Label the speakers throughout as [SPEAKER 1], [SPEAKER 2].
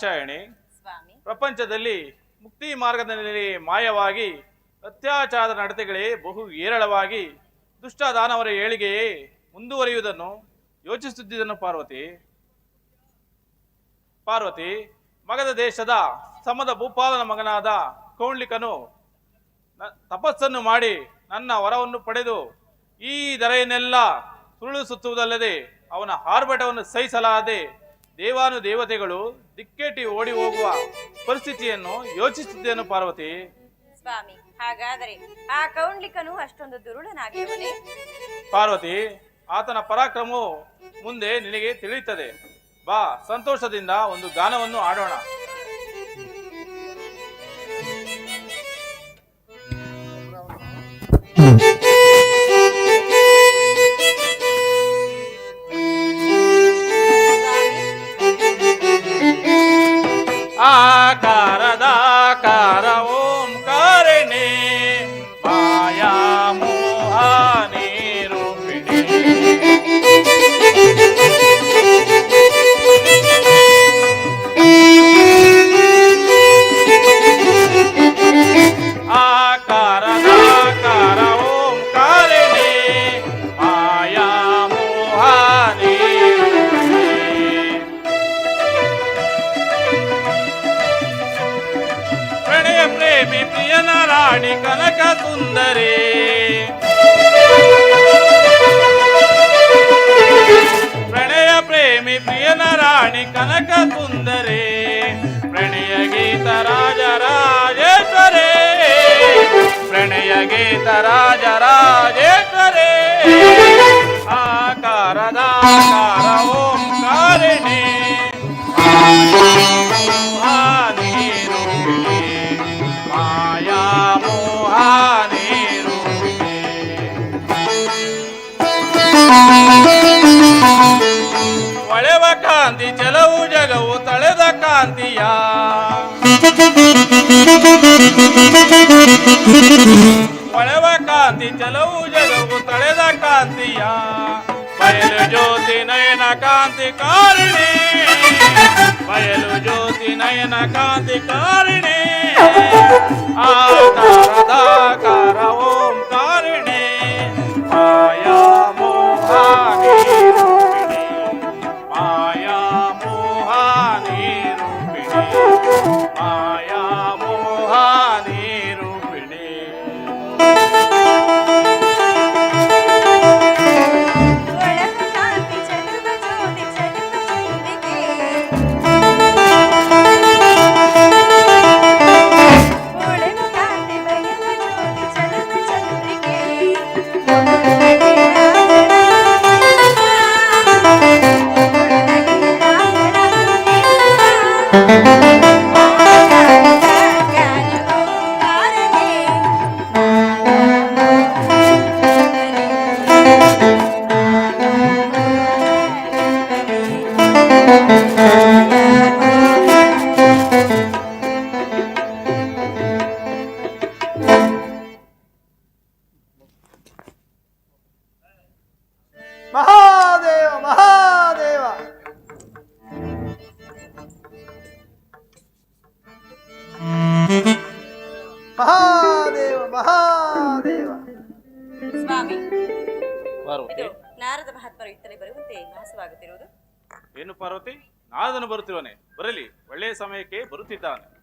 [SPEAKER 1] ದಾಕ್ಷಾಯಣಿ ಪ್ರಪಂಚದಲ್ಲಿ ಮುಕ್ತಿ ಮಾರ್ಗದಲ್ಲಿ ಮಾಯವಾಗಿ ಅತ್ಯಾಚಾರದ ನಡತೆಗಳೇ ಬಹು ಏರಳವಾಗಿ ದುಷ್ಟ ದಾನವರ ಏಳಿಗೆಯೇ ಮುಂದುವರಿಯುವುದನ್ನು ಯೋಚಿಸುತ್ತಿದ್ದನು ಪಾರ್ವತಿ. ಪಾರ್ವತಿ ಮಗದ ದೇಶದ ಸಮದ ಭೂಪಾಲನ ಮಗನಾದ ಕೌಂಡ್ಲಿಕನು ತಪಸ್ಸನ್ನು ಮಾಡಿ ನನ್ನ ವರವನ್ನು ಪಡೆದು ಈ ದರೆಯನ್ನೆಲ್ಲ ಸುರುಳಿಸುತ್ತುವುದಲ್ಲದೆ ಅವನ ಆರ್ಭಟವನ್ನು ಸಹಿಸಲಾದೆ ದೇವಾನು ದೇವತೆಗಳು ದಿಕ್ಕೇಟಿ ಓಡಿ ಹೋಗುವ ಪರಿಸ್ಥಿತಿಯನ್ನು ಯೋಚಿಸುತ್ತಿದ್ದೇನು ಪಾರ್ವತಿ?
[SPEAKER 2] ಸ್ವಾಮಿ ಹಾಗಾದರೆ ಆ ಕೌಂಡ್ಲಿಕನು ಅಷ್ಟೊಂದು ದುರುಳನಾಗಿದ್ದಾನೆ
[SPEAKER 1] ಪಾರ್ವತಿ ಆತನ ಪರಾಕ್ರಮವು ಮುಂದೆ ನಿನಗೆ ತಿಳಿಯುತ್ತದೆ. ಬಾ ಸಂತೋಷದಿಂದ ಒಂದು ಗಾನವನ್ನು ಆಡೋಣ. ಆಕಾರದ ಗೀತ ರಾಜ ರಾಜೇಶ್ವರೇ. ಆಕಾರದ ಆಕಾರ ಮಾಯಾ ಒಳೆವ ಕಾಂತಿ ಚಲವು ಜಗವು ತಳೆದ ಕಾಂತಿಯ. ಚಲವು ಜಗವು ತಳೆದ ಕಾಂತಿಯ ಬಯಲು ಜ್ಯೋತಿ ನಯನ ಕಾಂತಿ ಕಾರಿಣಿ ಬಯಲು ಜ್ಯೋತಿ ನಯನ ಕಾಂತಿ ಕಾರಿಣಿ ಆಕಾರದ
[SPEAKER 3] ಮಹಾದೇವ ಮಹಾದೇವ. ಮಹಾದೇವ ಮಹಾದೇವ.
[SPEAKER 2] ಸ್ವಾಮಿ
[SPEAKER 1] ಪಾರ್ವತಿ.
[SPEAKER 2] ನಾರದ ಮಹಾತ್ಮರು ಇತ್ತಲೇ ಬರುವಂತೆ ಭಾಸವಾಗುತ್ತಿರುವುದು
[SPEAKER 1] ಏನು ಪಾರ್ವತಿ? ನಾರದನು ಬರುತ್ತಿರುವನೆ. ಬರಲಿ ಒಳ್ಳೆಯ ಸಮಯಕ್ಕೆ ಬರುತ್ತಿದ್ದಾನೆ.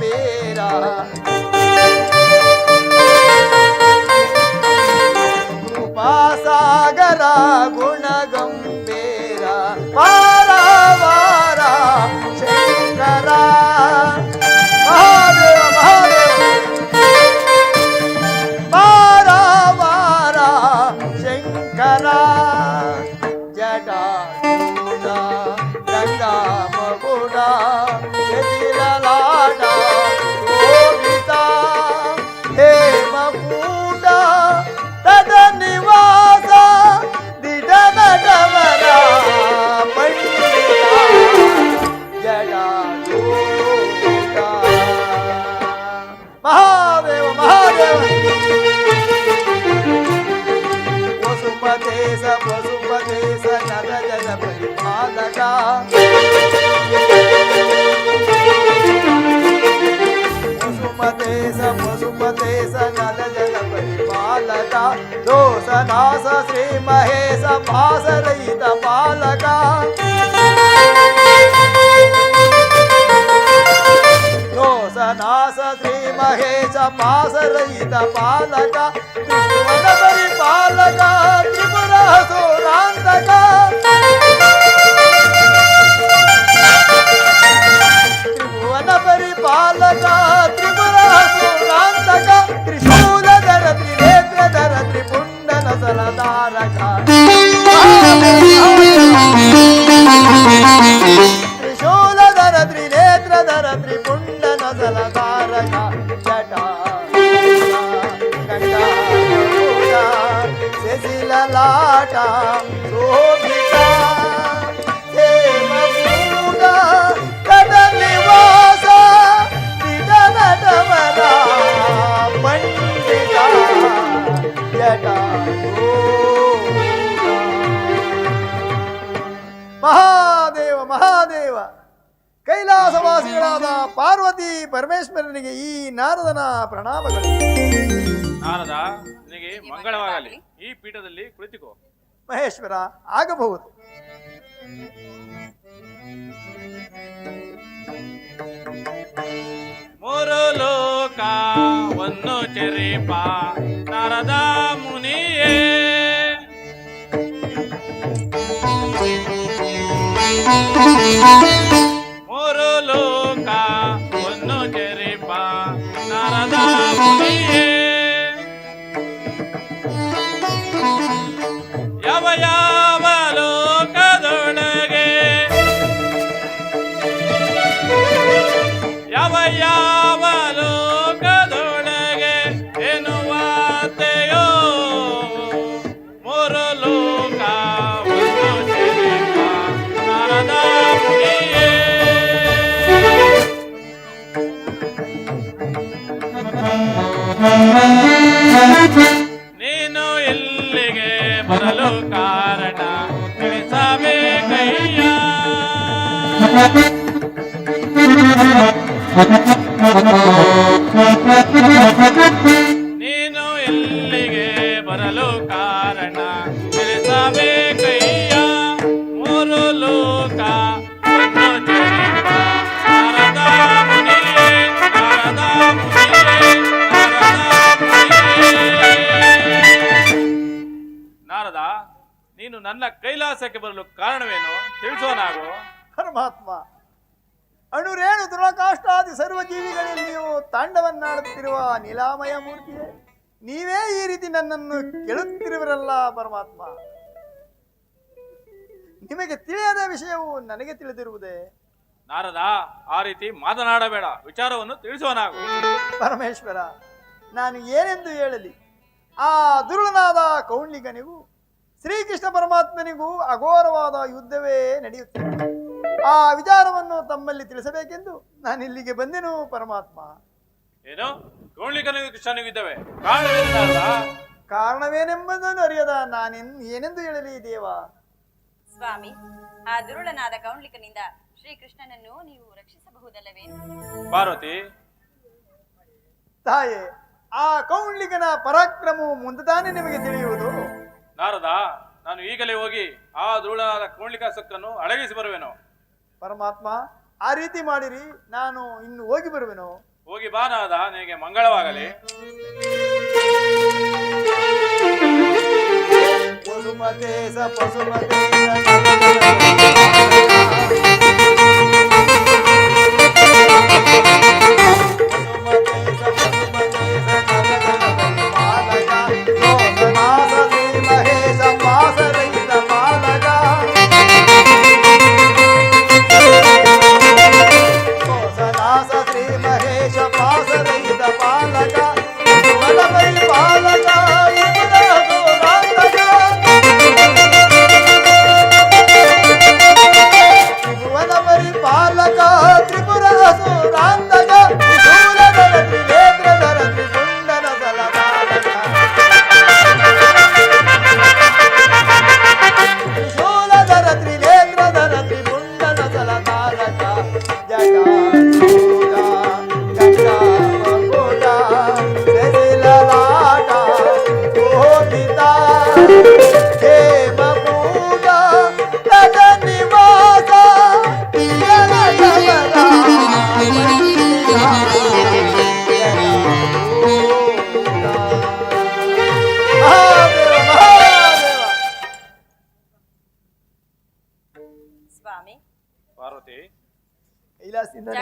[SPEAKER 3] పేరా కృపాసాగరా గుణగం పేరా? వారా వారా శంకరా. వారా వారా శంకరా. జడా గంగా మగుడా दोषनाश श्रीमहेश पासरहितपालका दोषनाश श्रीमहेश पासरहितपालका त्रिभुवनपरिपालका त्रिपुरसो ನಾರದನ ಪ್ರಣಾಮಗಳು.
[SPEAKER 1] ನಾರದ ನಿನಗೆ ಮಂಗಳವಾಗಲಿ. ಈ ಪೀಠದಲ್ಲಿ ಕುಳಿತುಕೋ.
[SPEAKER 3] ಮಹೇಶ್ವರ ಆಗಬಹುದು.
[SPEAKER 1] ಮೂರು ಲೋಕವನ್ನು ಚರಿಪ ನಾರದ ಮುನಿಯೇ. ನೀನು ಎಲ್ಲಿಗೆ ಬರಲು ಕಾರಣ? ತಿಳಿಸಬೇಕಯ್ಯ ಮೂರು ಲೋಕ ನಾರದ ನೀನು ನನ್ನ ಕೈಲಾಸಕ್ಕೆ ಬರಲು ಕಾರಣವೇನು? ತಿಳಿಸೋ ನಾವು
[SPEAKER 3] ಪರಮಾತ್ಮ ಅಣುರೇಣು ದುರಕಾಷ್ಟಾದಿ ಸರ್ವ ಜೀವಿಗಳಲ್ಲಿಯೂ ತಾಂಡವನ್ನಾಡುತ್ತಿರುವ ನೀಲಾಮಯ ಮೂರ್ತಿಯೇ ನೀವೇ ಈ ರೀತಿ ನನ್ನನ್ನು ಕೇಳುತ್ತಿರುವರಲ್ಲ ಪರಮಾತ್ಮ. ನಿಮಗೆ ತಿಳಿಯದ ವಿಷಯವು ನನಗೆ ತಿಳಿದಿರುವುದೇ?
[SPEAKER 1] ನಾರದ ಆ ರೀತಿ ಮಾತನಾಡಬೇಡ ವಿಚಾರವನ್ನು ತಿಳಿಸುವ ನಾವು
[SPEAKER 3] ಪರಮೇಶ್ವರ ನಾನು ಏನೆಂದು ಹೇಳಲಿ? ಆ ದುರುಳನಾದ ಕೌಂಡಿಗನಿಗೂ ಶ್ರೀಕೃಷ್ಣ ಪರಮಾತ್ಮನಿಗೂ ಅಘೋರವಾದ ಯುದ್ಧವೇ ನಡೆಯುತ್ತಿದೆ. ಆ ವಿಚಾರವನ್ನು ತಮ್ಮಲ್ಲಿ ತಿಳಿಸಬೇಕೆಂದು ನಾನು ಇಲ್ಲಿಗೆ ಬಂದೆನು ಪರಮಾತ್ಮ.
[SPEAKER 1] ಏನು? ಕೃಷ್ಣನಿಗೂ ಇದ್ದಾವೆ ನಾರದ
[SPEAKER 3] ಕಾರಣವೇನೆಂಬುದನ್ನು ಅರಿಯದ ನಾನೆನ್ ಏನೆಂದು ಹೇಳಲಿ ದೇವ?
[SPEAKER 2] ಸ್ವಾಮಿ ಆ ದುರುಳನಾದ ಕೌಂಡ್ಲಿಕನಿಂದ ಶ್ರೀಕೃಷ್ಣನನ್ನು ನೀವು ರಕ್ಷಿಸಬಹುದಲ್ಲವೇ?
[SPEAKER 1] ಪಾರ್ವತಿ.
[SPEAKER 3] ತಾಯೇ ಆ ಕೌಂಡ್ಲಿಕನ ಪರಾಕ್ರಮವು ಮುಂದೆ ತಾನೇ ನಿಮಗೆ ತಿಳಿಯುವುದು?
[SPEAKER 1] ನಾರದ ನಾನು ಈಗಲೇ ಹೋಗಿ ಆ ದುರುಳನಾದ ಕೌಂಡ್ಲಿಕ ಸೊಕ್ಕನ್ನು ಅಡಗಿಸಿ ಬರುವೆನು.
[SPEAKER 3] ಪರಮಾತ್ಮ ಆ ರೀತಿ ಮಾಡಿರಿ ನಾನು ಇನ್ನು ಹೋಗಿ ಬರುವೆನು.
[SPEAKER 1] ಹೋಗಿ ಬಾ ನಾರದ ನಿನಗೆ ಮಂಗಳವಾಗಲಿ.
[SPEAKER 3] ಪಶುಮತೇಶ ಸ